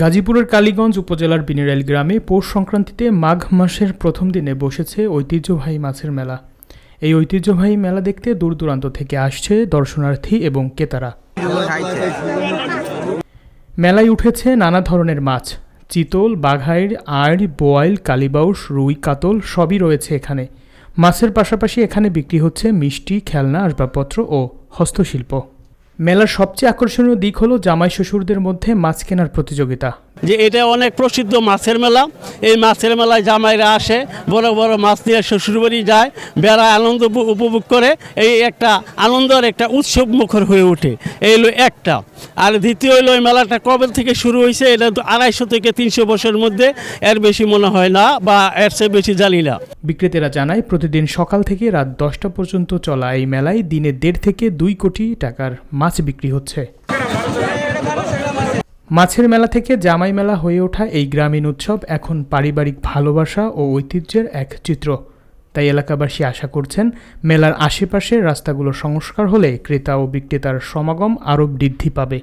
গাজীপুরের কালীগঞ্জ উপজেলার বিনিরাইল গ্রামে পৌষ সংক্রান্তিতে মাঘ মাসের প্রথম দিনে বসেছে ঐতিহ্যবাহী মাছের মেলা। এই ঐতিহ্যবাহী মেলা দেখতে দূর দূরান্ত থেকে আসছে দর্শনার্থী এবং ক্রেতারা। মেলায় উঠেছে নানা ধরনের মাছ। চিতল, বাঘাইর আড় বোয়াল কালিবাউস রুই, কাতল সবই রয়েছে এখানে। মাছের পাশাপাশি এখানে বিক্রি হচ্ছে মিষ্টি, খেলনা, আসবাবপত্র ও হস্তশিল্প। মেলার সবচেয়ে আকর্ষণীয় দিক হলো জামাই শ্বশুরদের মধ্যে মাছ কেনার প্রতিযোগিতা। যে এটা অনেক প্রসিদ্ধ মাছের মেলা। এই মাছের মেলায় জামাইরা আসে, বড় বড় মাছ নিয়ে শ্বশুরবাড়ি যায় বেড়া আনন্দ উপ- উপভোগ করে। এই একটা আনন্দের একটা উৎসব মুখর হয়ে ওঠে। এই হলো একটা। আর দ্বিতীয় হলো এই মেলাটা কবে থেকে শুরু হয়েছে, এটা আড়াইশো থেকে তিনশো বছরের মধ্যে। এর বেশি মনে হয় না বা এর চেয়ে বেশি জানি না। বিক্রেতারা জানায়, প্রতিদিন সকাল থেকে রাত দশটা পর্যন্ত চলা এই মেলায় দিনে দেড় থেকে দুই কোটি টাকার মাছ বিক্রি হচ্ছে। মাছের মেলা থেকে জামাই মেলা হয়ে ওঠা এই গ্রামীণ উৎসব এখন পারিবারিক ভালোবাসা ও ঐতিহ্যের এক চিত্র। তাই এলাকাবাসী আশা করছেন, মেলার আশেপাশের রাস্তাগুলো সংস্কার হলে ক্রেতা ও বিক্রেতার সমাগম আরও বৃদ্ধি পাবে।